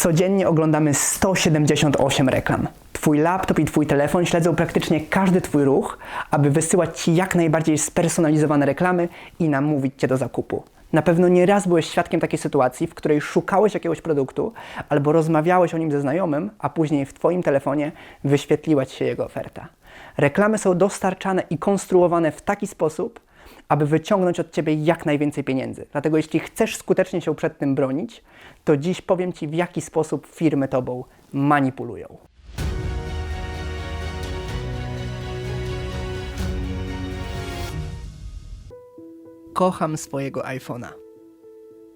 Codziennie oglądamy 178 reklam. Twój laptop i Twój telefon śledzą praktycznie każdy Twój ruch, aby wysyłać Ci jak najbardziej spersonalizowane reklamy i namówić Cię do zakupu. Na pewno nie raz byłeś świadkiem takiej sytuacji, w której szukałeś jakiegoś produktu albo rozmawiałeś o nim ze znajomym, a później w Twoim telefonie wyświetliła Ci się jego oferta. Reklamy są dostarczane i konstruowane w taki sposób, aby wyciągnąć od Ciebie jak najwięcej pieniędzy. Dlatego jeśli chcesz skutecznie się przed tym bronić, to dziś powiem Ci, w jaki sposób firmy Tobą manipulują. Kocham swojego iPhone'a.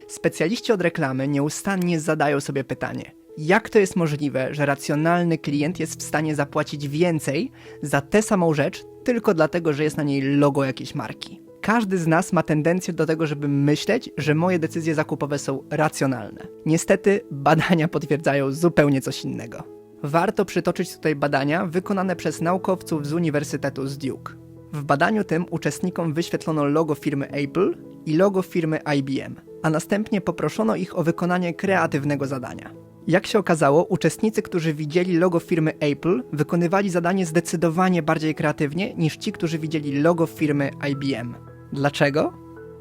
Specjaliści od reklamy nieustannie zadają sobie pytanie, jak to jest możliwe, że racjonalny klient jest w stanie zapłacić więcej za tę samą rzecz tylko dlatego, że jest na niej logo jakiejś marki. Każdy z nas ma tendencję do tego, żeby myśleć, że moje decyzje zakupowe są racjonalne. Niestety badania potwierdzają zupełnie coś innego. Warto przytoczyć tutaj badania wykonane przez naukowców z Uniwersytetu z Duke. W badaniu tym uczestnikom wyświetlono logo firmy Apple i logo firmy IBM, a następnie poproszono ich o wykonanie kreatywnego zadania. Jak się okazało, uczestnicy, którzy widzieli logo firmy Apple, wykonywali zadanie zdecydowanie bardziej kreatywnie niż ci, którzy widzieli logo firmy IBM. Dlaczego?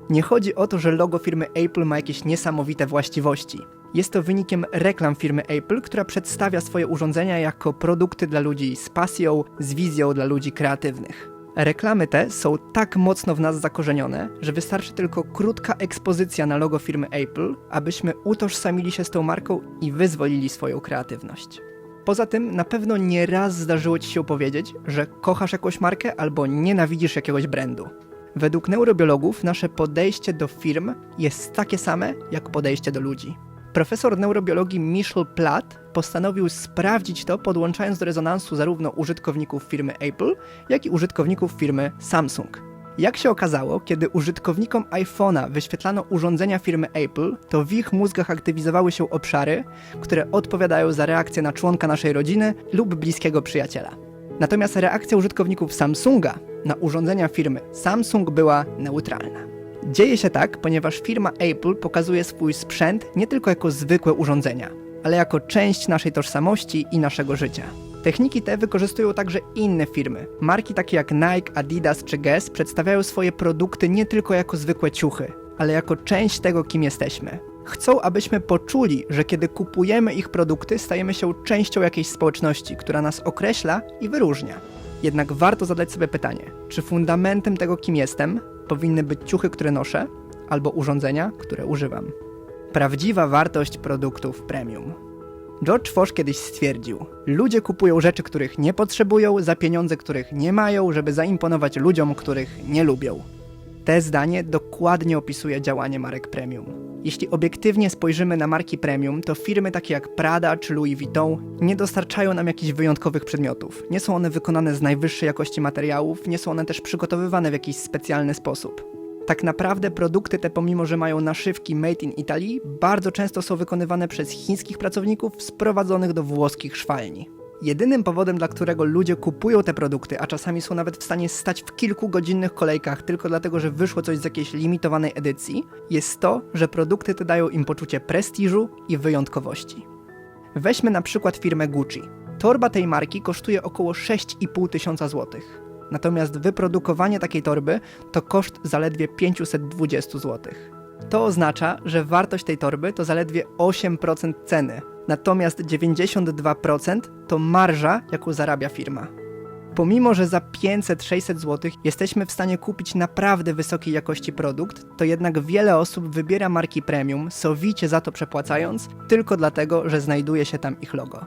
Nie chodzi o to, że logo firmy Apple ma jakieś niesamowite właściwości. Jest to wynikiem reklam firmy Apple, która przedstawia swoje urządzenia jako produkty dla ludzi z pasją, z wizją dla ludzi kreatywnych. Reklamy te są tak mocno w nas zakorzenione, że wystarczy tylko krótka ekspozycja na logo firmy Apple, abyśmy utożsamili się z tą marką i wyzwolili swoją kreatywność. Poza tym, na pewno nie raz zdarzyło Ci się powiedzieć, że kochasz jakąś markę albo nienawidzisz jakiegoś brandu. Według neurobiologów nasze podejście do firm jest takie same jak podejście do ludzi. Profesor neurobiologii Michel Platt postanowił sprawdzić to, podłączając do rezonansu zarówno użytkowników firmy Apple, jak i użytkowników firmy Samsung. Jak się okazało, kiedy użytkownikom iPhone'a wyświetlano urządzenia firmy Apple, to w ich mózgach aktywizowały się obszary, które odpowiadają za reakcję na członka naszej rodziny lub bliskiego przyjaciela. Natomiast reakcja użytkowników Samsunga na urządzenia firmy Samsung była neutralna. Dzieje się tak, ponieważ firma Apple pokazuje swój sprzęt nie tylko jako zwykłe urządzenia, ale jako część naszej tożsamości i naszego życia. Techniki te wykorzystują także inne firmy. Marki takie jak Nike, Adidas czy Guess przedstawiają swoje produkty nie tylko jako zwykłe ciuchy, ale jako część tego, kim jesteśmy. Chcą, abyśmy poczuli, że kiedy kupujemy ich produkty, stajemy się częścią jakiejś społeczności, która nas określa i wyróżnia. Jednak warto zadać sobie pytanie, czy fundamentem tego, kim jestem, powinny być ciuchy, które noszę, albo urządzenia, które używam. Prawdziwa wartość produktów premium. George Foch kiedyś stwierdził: Ludzie kupują rzeczy, których nie potrzebują, za pieniądze, których nie mają, żeby zaimponować ludziom, których nie lubią. Te zdanie dokładnie opisuje działanie marek premium. Jeśli obiektywnie spojrzymy na marki premium, to firmy takie jak Prada czy Louis Vuitton nie dostarczają nam jakichś wyjątkowych przedmiotów. Nie są one wykonane z najwyższej jakości materiałów, nie są one też przygotowywane w jakiś specjalny sposób. Tak naprawdę produkty te, pomimo że mają naszywki made in Italy, bardzo często są wykonywane przez chińskich pracowników sprowadzonych do włoskich szwalni. Jedynym powodem, dla którego ludzie kupują te produkty, a czasami są nawet w stanie stać w kilkugodzinnych kolejkach tylko dlatego, że wyszło coś z jakiejś limitowanej edycji, jest to, że produkty te dają im poczucie prestiżu i wyjątkowości. Weźmy na przykład firmę Gucci. Torba tej marki kosztuje około 6,5 tysiąca złotych. Natomiast wyprodukowanie takiej torby to koszt zaledwie 520 zł. To oznacza, że wartość tej torby to zaledwie 8% ceny, natomiast 92% to marża, jaką zarabia firma. Pomimo, że za 500-600 zł jesteśmy w stanie kupić naprawdę wysokiej jakości produkt, to jednak wiele osób wybiera marki premium, sowicie za to przepłacając, tylko dlatego, że znajduje się tam ich logo.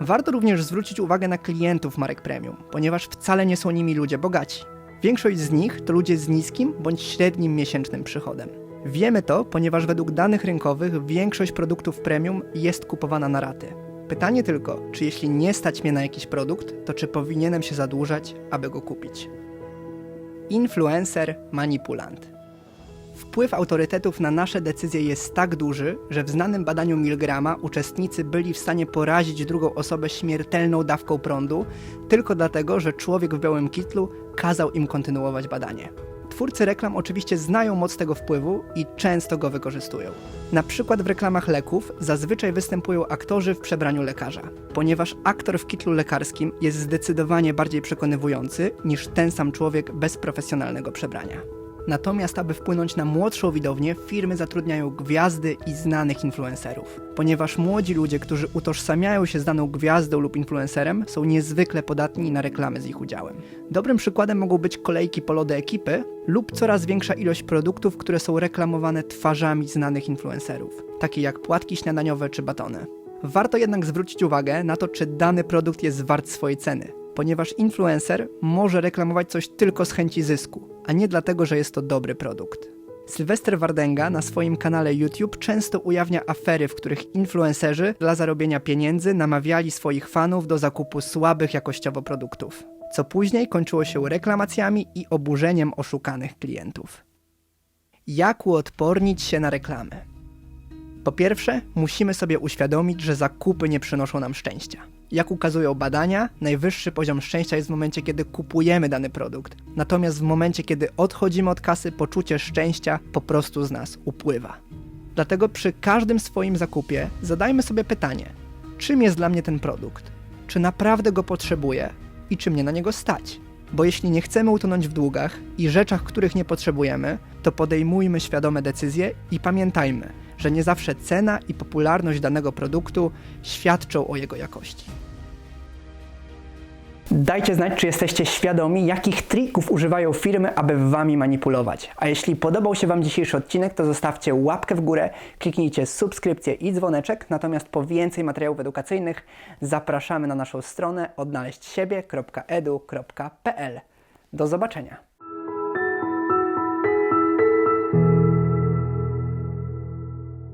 Warto również zwrócić uwagę na klientów marek premium, ponieważ wcale nie są nimi ludzie bogaci. Większość z nich to ludzie z niskim bądź średnim miesięcznym przychodem. Wiemy to, ponieważ według danych rynkowych większość produktów premium jest kupowana na raty. Pytanie tylko, czy jeśli nie stać mnie na jakiś produkt, to czy powinienem się zadłużać, aby go kupić? Influencer, manipulant. Wpływ autorytetów na nasze decyzje jest tak duży, że w znanym badaniu Milgrama uczestnicy byli w stanie porazić drugą osobę śmiertelną dawką prądu, tylko dlatego, że człowiek w białym kitlu kazał im kontynuować badanie. Twórcy reklam oczywiście znają moc tego wpływu i często go wykorzystują. Na przykład w reklamach leków zazwyczaj występują aktorzy w przebraniu lekarza, ponieważ aktor w kitlu lekarskim jest zdecydowanie bardziej przekonywujący niż ten sam człowiek bez profesjonalnego przebrania. Natomiast, aby wpłynąć na młodszą widownię, firmy zatrudniają gwiazdy i znanych influencerów. Ponieważ młodzi ludzie, którzy utożsamiają się z daną gwiazdą lub influencerem, są niezwykle podatni na reklamy z ich udziałem. Dobrym przykładem mogą być kolejki po lody ekipy lub coraz większa ilość produktów, które są reklamowane twarzami znanych influencerów, takie jak płatki śniadaniowe czy batony. Warto jednak zwrócić uwagę na to, czy dany produkt jest wart swojej ceny, ponieważ influencer może reklamować coś tylko z chęci zysku, a nie dlatego, że jest to dobry produkt. Sylwester Wardenga na swoim kanale YouTube często ujawnia afery, w których influencerzy dla zarobienia pieniędzy namawiali swoich fanów do zakupu słabych jakościowo produktów, co później kończyło się reklamacjami i oburzeniem oszukanych klientów. Jak uodpornić się na reklamy? Po pierwsze, musimy sobie uświadomić, że zakupy nie przynoszą nam szczęścia. Jak ukazują badania, najwyższy poziom szczęścia jest w momencie, kiedy kupujemy dany produkt. Natomiast w momencie, kiedy odchodzimy od kasy, poczucie szczęścia po prostu z nas upływa. Dlatego przy każdym swoim zakupie zadajmy sobie pytanie: czym jest dla mnie ten produkt? Czy naprawdę go potrzebuję i czy mnie na niego stać? Bo jeśli nie chcemy utonąć w długach i rzeczach, których nie potrzebujemy, to podejmujmy świadome decyzje i pamiętajmy, że nie zawsze cena i popularność danego produktu świadczą o jego jakości. Dajcie znać, czy jesteście świadomi, jakich trików używają firmy, aby wami manipulować. A jeśli podobał się Wam dzisiejszy odcinek, to zostawcie łapkę w górę, kliknijcie subskrypcję i dzwoneczek. Natomiast po więcej materiałów edukacyjnych zapraszamy na naszą stronę odnaleźć siebie.edu.pl. Do zobaczenia.